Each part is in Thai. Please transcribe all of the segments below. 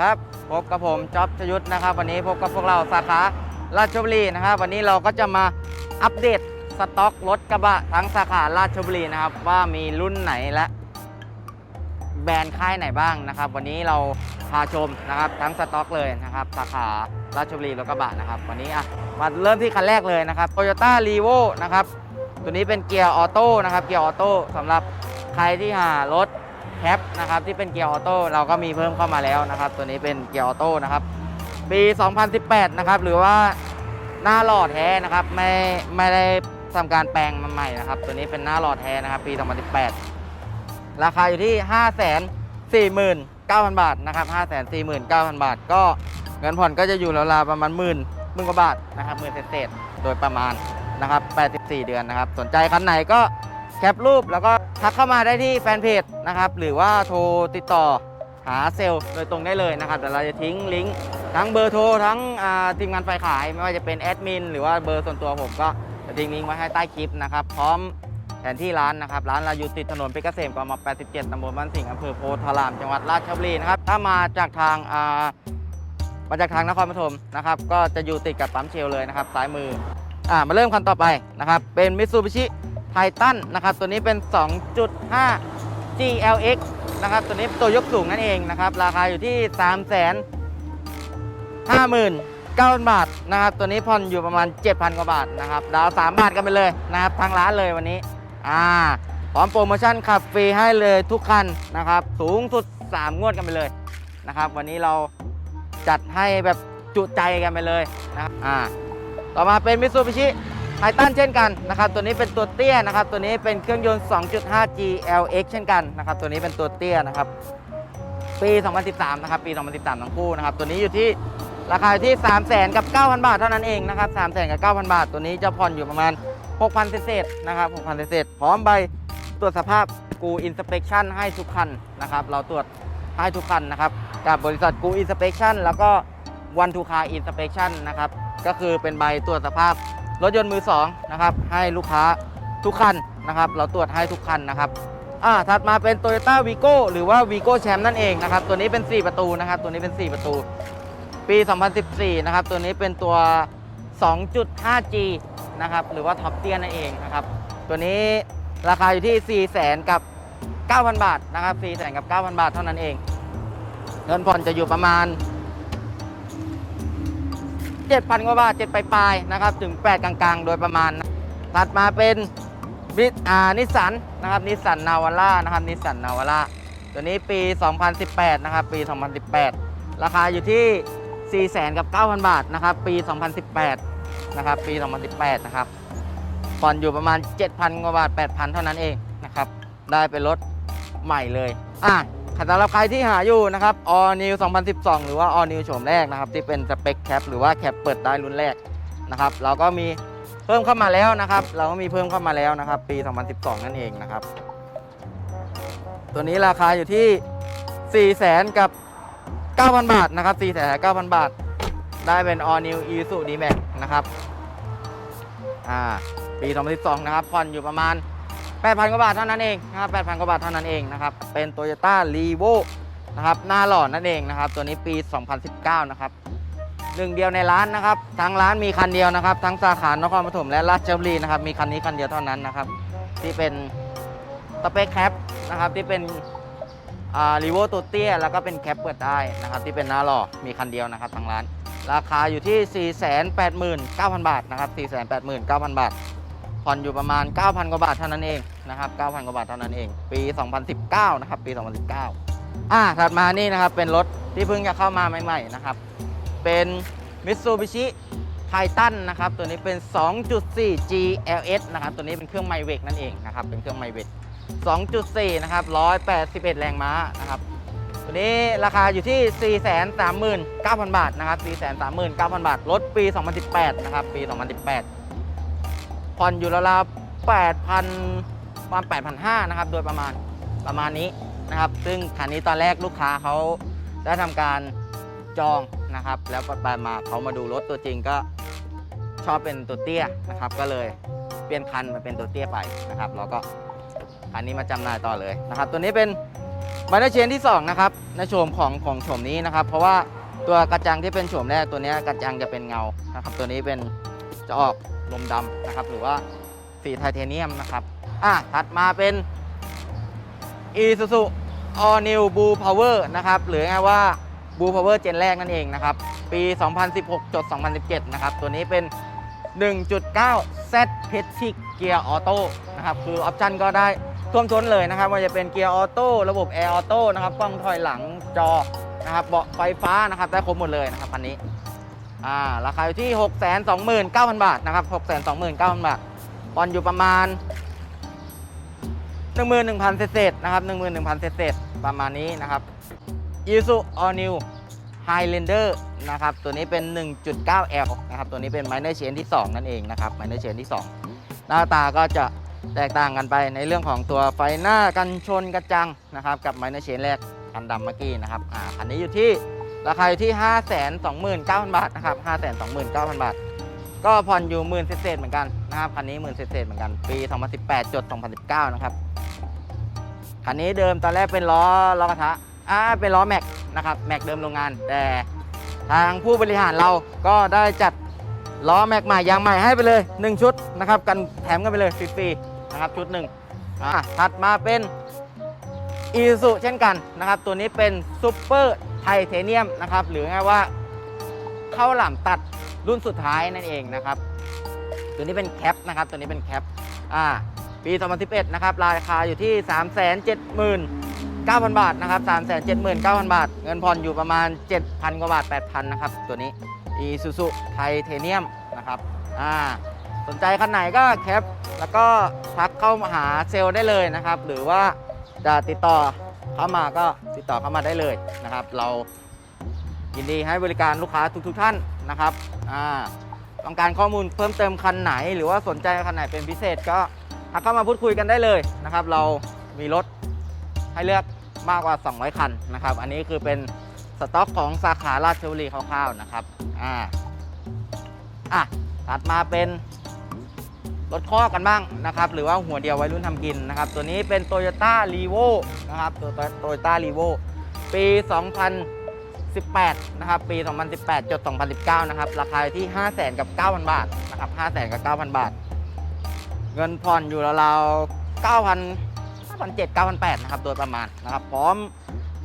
ครับ พบกับผมจ๊อบชยุทธนะครับ วันนี้พบกับพวกเราสาขาราชบุรีนะครับ วันนี้เราก็จะมาอัปเดตสต็อกรถกระบะทั้งสาขาราชบุรีนะครับ ว่ามีรุ่นไหนและแบรนด์ค่ายไหนบ้างนะครับ วันนี้เราพาชมนะครับทั้งสต็อกเลยนะครับ สาขาราชบุรีรถกระบะนะครับ วันนี้อะมาเริ่มที่คันแรกเลยนะครับ Toyota r e v o นะครับตัวนี้เป็นเกียร์ออโต้นะครับเกียร์ออโต้สำหรับใครที่หารถ แคปนะครับที่เป็นเกียร์ออโต้เราก็มีเพิ่มเข้ามาแล้วนะครับ ตัวนี้เป็นเกียร์ออโต้นะครับ ปี 2018 นะครับ หรือว่าหน้าหล่อแท้นะครับ ไม่ไม่ได้ทำการแปลงมาใหม่นะครับ ตัวนี้เป็นหน้าหล่อแท้นะครับ ปี 2018 ราคาอยู่ที่ 5 4 9 0 0 0 บาทนะครับ 5 4 9 0 0 0 บาท ก็เงินผ่อนก็จะอยู่ราวๆประมาณหมื่นหมื่นกว่าบาทนะครับหมื่นเศษโดยประมาณนะครับ 84 เดือนนะครับ สนใจคันไหนก็ แคปรูปแล้วก็ทักเข้ามาได้ที่แฟนเพจนะครับ หรือว่าโทรติดต่อหาเซลล์โดยตรงได้เลยนะครับเดี๋ยวเราจะทิ้งลิงก์ทั้งเบอร์โทรทั้งทีมงานไฟขาย ไม่ว่าจะเป็นแอดมินหรือว่าเบอร์ส่วนตัวผมก็จะทิ้งลิงก์ไว้ให้ใต้คลิปนะครับ พร้อมแผนที่ร้านนะครับ ร้านเราอยู่ติดถนนเพชรเกษมกม87ตำบลบ้านสิงห์อำเภอโพธาราม จังหวัดราชบุรีนะครับ ถ้ามาจากทางมาจากทางนครปฐมนะครับ ก็จะอยู่ติดกับปั๊มเชลเลยนะครับซ้ายมืออ่ามาเริ่มคันต่อไปนะครับ เป็นมิตซูบิชิ Mitsubishi Titan นะครับตัวนี้เป็น 2.5 GLX นะครับตัวนี้ตัวยกสูงนั่นเองนะครับราคาอยู่ที่ 3 5 0 0 0 9,000บาทนะครับตัวนี้ผ่อนอยู่ประมาณ 7,000 กว่าบาทนะครับดาว3บาทกันไปเลยนะครับทางร้านเลยวันนี้อ่าพร้อมโปรโมชั่นขับฟรีให้เลยทุกคันนะครับสูงสุด 3 งวดกันไปเลยนะครับวันนี้เราจัดให้แบบจุใจกันไปเลยนะครับอ่าต่อมาเป็น Mitsubishi Titan เช่นกันนะครับตัวนี้เป็นตัวเตี้ยนะครับตัวนี้เป็นเครื่องยนต์ 2.5 GLX เช่นกันนะครับตัวนี้เป็นตัวเตี้ยนะครับปี 2013 นะครับ ปี 2013 ทั้งคู่นะครับ ตัวนี้อยู่ที่ราคาอยู่ที่ 3 0 0 0 0 กับ 9,000 บาทเท่านั้นเองนะครับ3 0 0 0 0 กับ 9,000 บาท ตัวนี้จะผ่อนอยู่ประมาณ 6,000 เศษนะครับ6,000 เศษพร้อมใบตรวจสภาพกูอินสเป t ชันให้ทุกคันนะครับ เราตรวจให้ทุกคันนะครับ กับบริษัทกูอินสเป t ชันแล้วก็วันทูคาอินสเป t ชันนะครับ ก็คือเป็นใบตรวจสภาพ รถยนต์มือสองนะครับให้ลูกค้าทุกคันนะครับเราตรวจให้ทุกคันนะครับอ่าถัดมาเป็น Toyota Vigo หรือว่า Vigo Champ นั่นเองนะครับตัวนี้เป็น 4 ประตูนะครับตัวนี้เป็น 4 ประตู ปี 2014 นะครับตัวนี้เป็นตัว 2.5G นะครับหรือว่าท็อปเตียนั่นเองนะครับตัวนี้ราคาอยู่ที่ 4 0 0 0 0กับ 9,000 บาทนะครับ4 0 0 0 0กับ 9,000 บาทเท่านั้นเองเงินผ่อนจะอยู่ประมาณ 7,000 กว่าบาท 7 ปลายๆนะครับ ถึง 8 กลางๆ โดยประมาณ ถัดมาเป็นวิอ่านิสสันนะครับนิสสันนาวาร่านะครับนิสสันนาวาร่าตัวนี้ปี 2018 นะครับ ปี 2018 ราคาอยู่ที่ 4 0 0 0 0กับ 9,000 บาทนะครับ ปี 2018 นะครับ ปี 2018 นะครับผ่อนอยู่ประมาณ 7,000 กว่าบาท 8,000 เท่านั้นเองนะครับ ได้เป็นรถใหม่เลย อะ สำหรับใครที่หาอยู่นะครับ All New 2012 หรือว่า All New โฉมแรกนะครับ ที่เป็นสเปคแคปหรือว่าแคปเปิดได้รุ่นแรกนะครับ เราก็มีเพิ่มเข้ามาแล้วนะครับ เราก็มีเพิ่มเข้ามาแล้วนะครับ ปี 2012 นั่นเองนะครับ ตัวนี้ราคาอยู่ที่ 4 0 0 0 0กับ 9,000 บาทนะครับ 4 0 0 0 0 9,000 บาท ได้เป็น All New Isuzu D-Max นะครับ อ่า ปี 2012 นะครับผ่อนอยู่ประมาณ 8,000 กว่าบาทเท่านั้นเองนะครับ8,000 กว่าบาทเท่านั้น eng นะครับ เป็น Toyota r e v o นะครับ หน้าหล่อนั่นเองนะครับ ตัวนี้ปี 2019 นะครับหนึ่งเดียวในร้านนะครับ ทั้งร้านมีคันเดียวนะครับ ทั้งสาขานครปฐมและราชบุรีนะครับ มีคันนี้คันเดียวเท่านั้นนะครับ ที่เป็นสเปคแคปนะครับที่เป็นรีโวตัวเตี้ยแล้วก็เป็นแคปเปิดได้นะครับ ที่เป็นหน้าหล่อมีคันเดียวนะครับทางร้าน ราคาอยู่ที่ 489,000 บาทนะครับ 489,000 บาท ผ่อนอยู่ประมาณ 9,000 กว่าบาทเท่านั้นเองนะครับ 9,000 กว่าบาทเท่านั้นเอง ปี 2019 นะครับ ปี 2019 อ่า ถัดมานี่นะครับ เป็นรถที่เพิ่งจะเข้ามาใหม่ๆนะครับ เป็น Mitsubishi Titan นะครับ ตัวนี้เป็น 2.4 GLS นะครับ ตัวนี้เป็นเครื่องไมเวกนั่นเองนะครับ เป็นเครื่องไมเวก2.4 นะครับ 181 แรงม้านะครับ ตัวนี้ราคาอยู่ที่ 439,000 บาทนะครับ 439,000 บาท รถปี 2018 นะครับ ปี 2018 ผ่อนอยู่ราวๆ8,000ประมาณ8,500นะครับ โดยประมาณประมาณนี้นะครับ ซึ่งคันนี้ตอนแรกลูกค้าเขาได้ทำการจองนะครับ แล้วไปมาเขามาดูรถตัวจริงก็ชอบเป็นตัวเตี้ยนะครับ ก็เลยเปลี่ยนคันมาเป็นตัวเตี้ยไปนะครับแล้วก็คันนี้มาจำหน่ายต่อเลยนะครับ ตัวนี้เป็นมาในเชนที่ 2 นะครับในโฉมของของโฉมนี้นะครับ เพราะว่าตัวกระจังที่เป็นโฉมแรกตัวนี้กระจังจะเป็นเงานะครับ ตัวนี้เป็นจะออก ลมดำนะครับ หรือว่าสีไทเทเนียมนะครับ อะ ถัดมาเป็น Isuzu All New Blue Power นะครับ หรือไงว่า Blue Power เจนแรกนั่นเองนะครับ ปี 2016จด2017 นะครับ ตัวนี้เป็น 1.9 Z p e t i c Gear Auto นะครับ คือออปชันก็ได้ท่วมท้นเลยนะครับว่าจะเป็นเกียร์ออโต้ระบบแอร์ออโต้นะครับกล้องถอยหลังจอนะครับเบาะไฟฟ้านะครับได้ครบหมดเลยนะครับคันนี้ อ่าราคาอยู่ที่ 629,000 บาทนะครับ 629,000 บาทผ่อนอยู่ประมาณ 11,000 เศษๆนะครับ 11,000 เศษๆประมาณนี้นะครับ i s u All New Highlander นะครับ ตัวนี้เป็น 1.9L นะครับ ตัวนี้เป็น Minor Chain ที่ 2 นั่นเองนะครับ Minor Chain ที่ 2 หน้าตาก็จะแตกต่างกันไปในเรื่องของตัวไฟหน้ากันชนกระจังนะครับ กับ Minor Chain แรกคันดำเมื่อกี้นะครับ อ่าคันนี้อยู่ที่ ราคาอยู่ที่ 529,000 บาทนะครับ 529,000 บาท ก็ผ่อนอยู่หมื่นเศษเหมือนกันนะครับคันนี้หมื่นเศษเหมือนกัน ปี 2018 จด 2019 นะครับ คันนี้เดิมตอนแรกเป็นล้อล้อกระทะอ่าเป็นล้อแม็กนะครับแม็กเดิมโรงงาน แต่ทางผู้บริหารเราก็ได้จัดล้อแม็กใหม่ยางใหม่ให้ไปเลย 1 ชุดนะครับกันแถมกันไปเลยฟรีๆนะครับชุดหนึ่งอ่าถัดมาเป็นอีซูเช่นกันนะครับ ตัวนี้เป็นซูเปอร์ ไทเทเนียมนะครับ หรือไงว่าเข้าวหลามตัดรุ่นสุดท้ายนั่นเองนะครับ ตัวนี้เป็นแคปนะครับ ตัวนี้เป็นแคปอ่าปี2011นะครับ ราคาอยู่ที่ 379,000 บาทนะครับ 379,000 บาท เงินผ่อนอยู่ประมาณ 7,000 กว่าบาท 8,000 นะครับ ตัวนี้ Isuzu Titanium นะครับอ่าสนใจคันไหนก็แคป แล้วก็ทักเข้ามาหาเซลล์ได้เลยนะครับ หรือว่าจะติดต่อ เข้ามาก็ติดต่อเข้ามาได้เลยนะครับ เรายินดีให้บริการลูกค้าทุกๆท่านนะครับอ่าต้องการข้อมูลเพิ่มเติมคันไหน หรือว่าสนใจคันไหนเป็นพิเศษก็ทักเข้ามาพูดคุยกันได้เลยนะครับ เรามีรถให้เลือกมากกว่า 200 คันนะครับ อันนี้คือเป็นสต็อกของสาขาราชบุรีคร่าวๆนะครับ อ่า อะ ถัดมาเป็น รถข้อกันบ้างนะครับ หรือว่าหัวเดียววัยรุ่นทำกินนะครับ ตัวนี้เป็น Toyota r e v o นะครับตัว Toyota r e v o ปี 2018 นะครับ ปี 2018จด2019 นะครับ ราคาที่ 5 0 0 0 0 0กับ 9,000 บาทนะครับ5 0 0 0 0 0กับ 9,000 บาท เงินผ่อนอยู่ราวๆ9,000 9,700 9,800นะครับ โดยประมาณนะครับ พร้อม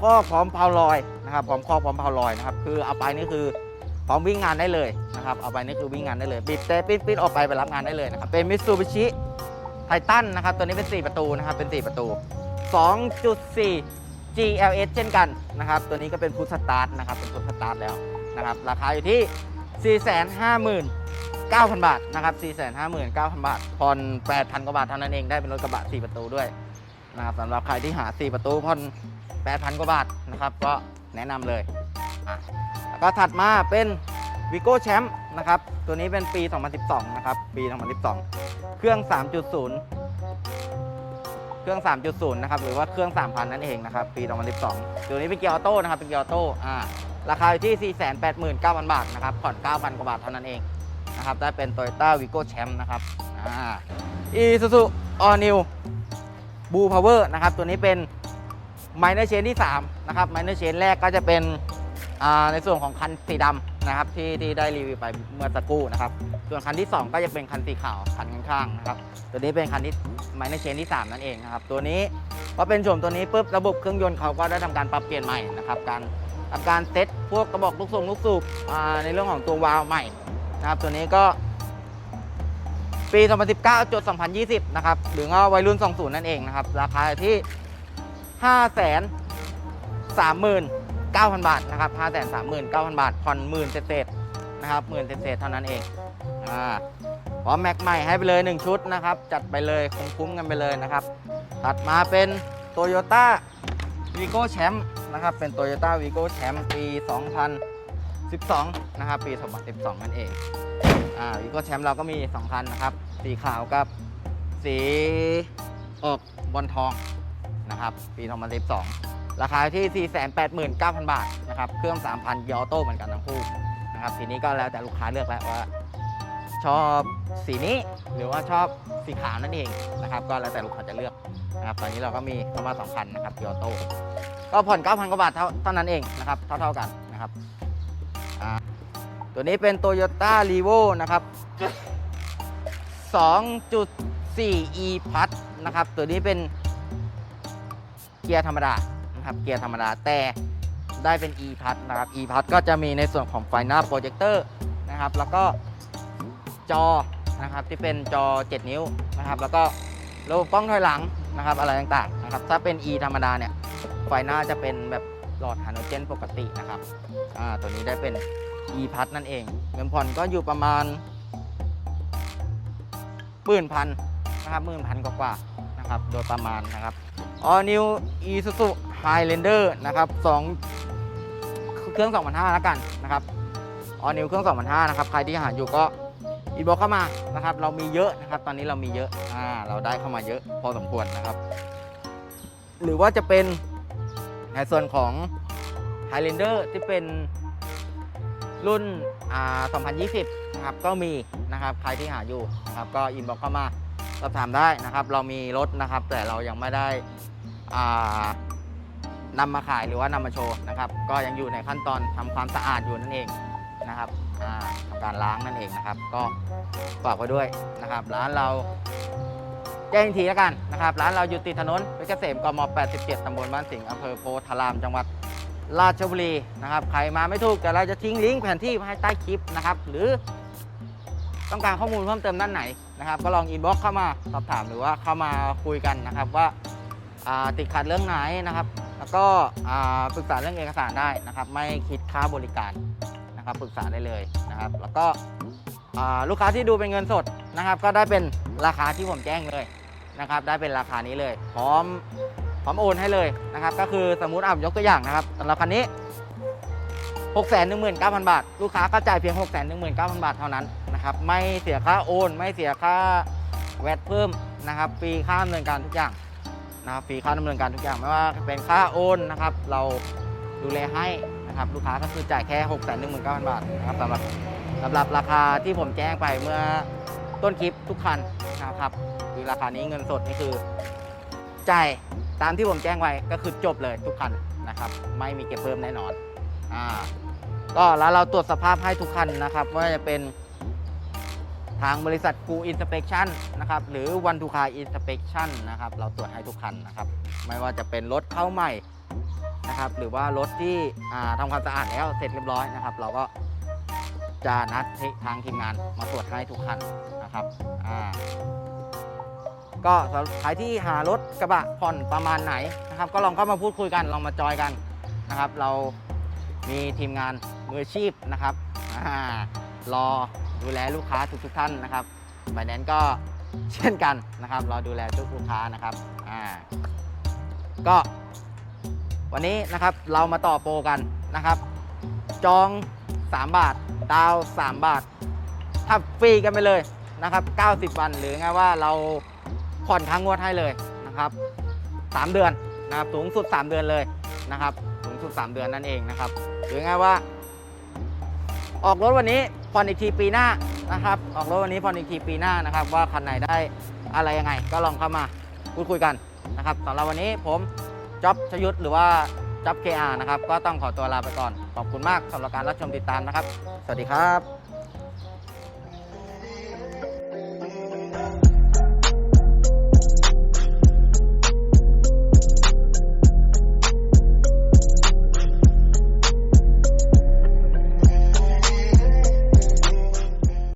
ข้อพร้อมเพาลอยนะครับ พร้อมข้อพร้อมเพาลอยนะครับ คือเอาไปนี่คือ พร้อมวิ่งงานได้เลยนะครับเอาไปนี่คือวิ่งงานได้เลยบีบแต่ปิ้นปิ้นออกไปไปรับงานได้เลยนะครับเป็นมิตซูบิชิไททันนะครับตัวนี้เป็น 4 ประตูนะครับเป็น 4 ประตู 2.4 GLS เช่นกันนะครับตัวนี้ก็เป็นพุทสตาร์ทนะครับเป็นพุทสตาร์ทแล้วนะครับราคาอยู่ที่ 459,000 บาทนะครับ459,000 บาทผ่อน8,000 กว่าบาทเท่านั้นเองได้เป็นรถกระบะ 4 ประตูด้วยนะครับสำหรับใครที่หา 4 ประตูผ่อน8,000 กว่าบาทนะครับก็แนะนำเลย แล้วก็ถัดมาเป็นวิโก้แชมป์นะครับ ตัวนี้เป็นปี 2012 นะครับ ปี 2012 เครื่อง 3.0 เครื่อง 3.0 นะครับ หรือว่าเครื่อง 3,000 นั่นเองนะครับ ปี 2012 ตัวนี้เป็นเกียร์ออโต้นะครับ เป็นเกียร์ออโต้ อ่า ราคาอยู่ที่ 489,000 บาทนะครับ ผ่อน 9,000 กว่าบาทเท่านั้นเองนะครับ ได้เป็น Toyota Vigo Champ นะครับ อ่า Isuzu All New Blue Power นะครับ ตัวนี้เป็น Minor Chain ที่ 3 นะครับ Minor Chain แรกก็จะเป็น ในส่วนของคันสีดำนะครับที่ที่ได้รีวิวไปเมื่อสักครู่นะครับ ส่วนคันที่ 2 ก็จะเป็นคันสีขาวคันข้างๆนะครับตัวนี้เป็นคันที่ Minor Chain ที่ 3 นั่นเองนะครับตัวนี้พอเป็นโฉมตัวนี้ปุ๊บระบบเครื่องยนต์เขาก็ได้ทำการปรับเปลี่ยนใหม่นะครับการทำการเซ็ตพวกกระบอกลูกทรงลูกสูบในเรื่องของตัววาล์วใหม่นะครับตัวนี้ก็ปี 2019จด2020 นะครับ หรือว่าวัยรุ่น 20 นั่นเองนะครับ ราคาที่ 5 3 9 0 0 0 9,000 บาทนะครับ5 3 9 0 0 0 บาทผ่อนหมื่นเศษนะครับหมื่นเศษเท่านั้นเองอ่าพร้อมแม็กใหม่ให้ไปเลย 1 ชุดนะครับ จัดไปเลยคุ้มๆกันไปเลยนะครับ ถัดมาเป็น Toyota Vigo Champ นะครับ เป็น Toyota Vigo Champ ปี 2012 นะครับ ปี 2012 นั่นเองอ่า Vigo Champ เราก็มี 2 คันนะครับ สีขาวกับสีออกบอลทองนะครับ ปี 2012 ราคาที่ 489,000 บาทนะครับ เครื่อง 3,000ยอโต้เหมือนกันทั้งคู่นะครับทีนี้ก็แล้วแต่ลูกค้าเลือกแล้วว่า ชอบสีนี้หรือว่าชอบสีขาวนั่นเองนะครับ ก็แล้วแต่ลูกค้าจะเลือกนะครับ ตอนนี้เราก็มีเข้ามาสองคันะครับยวโต้ก็ผ่อน 9,000 กว่าบาทเท่าเท่านั้นเองนะครับ เท่าๆกันนะครับ ตัวนี้เป็น Toyota r e v o นะครับ 2.4 e p l u s นะครับ ตัวนี้เป็นเกียร์ธรรมดา นะครับ เกียร์ธรรมดาแต่ได้เป็น e p l u s นะครับ e p l u s ก็จะมีในส่วนของไฟหน้าโปรเจคเตอร์นะครับ แล้วก็จอนะครับที่เป็นจอ 7 นิ้วนะครับ แล้วก็ระบบกล้องถอยหลังนะครับอะไรต่างๆนะครับ ถ้าเป็น e ธรรมดาเนี่ยไฟหน้าจะเป็นแบบหลอดฮาโลเจนปกตินะครับอ่าตัวนี้ได้เป็น e p l u s นั่นเอง เงินผ่อนก็อยู่ประมาณหมื่นพันนะครับหมื่นพันกว่าๆนะครับ โดยประมาณนะครับ All New Isuzu Highlander นะครับสองเครื่อง2,500แล้วกันนะครับ All New เครื่อง2,500นะครับใครที่หาอยู่ก็อีบอกเข้ามานะครับ เรามีเยอะนะครับ ตอนนี้เรามีเยอะอ่าเราได้เข้ามาเยอะพอสมควรนะครับ หรือว่าจะเป็นในส่วนของ Highlander ที่เป็นรุ่นอ่า2020 นะครับ ก็มีนะครับ ใครที่หาอยู่นะครับ ก็อินบอกเข้ามาสอบถามได้นะครับ เรามีรถนะครับ แต่เรายังไม่ได้อ่า นำมาขายหรือว่านำมาโชว์นะครับ ก็ยังอยู่ในขั้นตอนทำความสะอาดอยู่นั่นเองนะครับทำการล้างนั่นเองนะครับ ก็ฝากไว้ด้วยนะครับ ร้านเราแจ้งทีแล้วกันนะครับ ร้านเราอยู่ติดถนนเพชรเกษมกม 87ตำบลบ้านสิงห์อำเภอโพธารามจังหวัดราชบุรีนะครับ ใครมาไม่ถูกแต่เราจะทิ้งลิงก์แผนที่ไว้ให้ใต้คลิปนะครับ หรือต้องการข้อมูลเพิ่มเติมด้านไหนนะครับ ก็ลองอินบ็อกเข้ามาสอบถามหรือว่าเข้ามาคุยกันนะครับว่าอ่าติดขัดเรื่องไหนนะครับ แล้วก็ปรึกษาเรื่องเอกสารได้นะครับ ไม่คิดค่าบริการนะครับปรึกษาได้เลยนะครับ แล้วก็ลูกค้าที่ดูเป็นเงินสดนะครับ ก็ได้เป็นราคาที่ผมแจ้งเลยนะครับ ได้เป็นราคานี้เลย พร้อมพร้อมโอนให้เลยนะครับ ก็คือสมมุติอะยกตัวอย่างนะครับสำหรับคันนี้ 6 1 9 0 0 0 บาท ลูกค้าก็จ่ายเพียง 6 1 9 0 0 0 บาทเท่านั้นนะครับ ไม่เสียค่าโอน ไม่เสียค่าแวดเพิ่มนะครับ ฟรีค่าดำเนินการทุกอย่าง นะครับฟรีค่าดำเนินการทุกอย่างไม่ว่าเป็นค่าโอนนะครับ เราดูแลให้นะครับลูกค้าก็คือจ่ายแค่6 1 9 0 0 0บาทนะครับสำหรับสำหรับราคาที่ผมแจ้งไปเมื่อต้นคลิปทุกคันนะครับคือราคานี้เงินสดนี่คือจ่ายตามที่ผมแจ้งไว้ก็คือจบเลยทุกคันนะครับ ไม่มีเก็บเพิ่มแน่นอนอ่าก็แล้วเราตรวจสภาพให้ทุกคันนะครับไม่ว่าจะเป็น ทางบริษัทกูอินสเป t ชันนะครับหรือวันทูคาอินสเป t ชันนะครับเราตรวจให้ทุกคันนะครับไม่ว่าจะเป็นรถเข้าใหม่นะครับหรือว่ารถที่อ่าทำความสะอาดแล้วเสร็จเรียบร้อยนะครับ เราก็จะนัดทางทีมงานมาตรวจให้ทุกคันนะครับก็สำหรับใครที่หารถกระบะผ่อนประมาณไหนนะครับ ก็ลองเข้ามาพูดคุยกันลองมาจอยกันนะครับ เรามีทีมงานมืออาชีพนะครับอรอ ดูแลลูกค้าทุกๆท่านนะครับไฟแนนก็เช่นกันนะครับรอดูแลทุกลูกค้านะครับอ่าก็วันนี้นะครับเรามาต่อโปรกันนะครับ จอง 3 บาท ดาว 3 บาททับฟรีกันไปเลยนะครับ 90 วันหรือไงว่าเราผ่อนค้างงวดให้เลยนะครับ 3 เดือนนะครับสูงสุด 3 เดือนเลยนะครับ สูงสุด 3 เดือนนั่นเองนะครับ หรือไงว่า ออกรถวันนี้ ผ่อนอีกทีปีหน้านะครับออกรถวันนี้ผ่อนอีกทีปีหน้านะครับ ว่าคันไหนได้อะไรยังไง ก็ลองเข้ามาพูดคุยกันนะครับสำหรับวันนี้ผมจ๊อบชยุทธหรือว่าจ๊อบเคอานะครับก็ต้องขอตัวลาไปก่อน ขอบคุณมากสำหรับการรับชมติดตามนะครับ สวัสดีครับ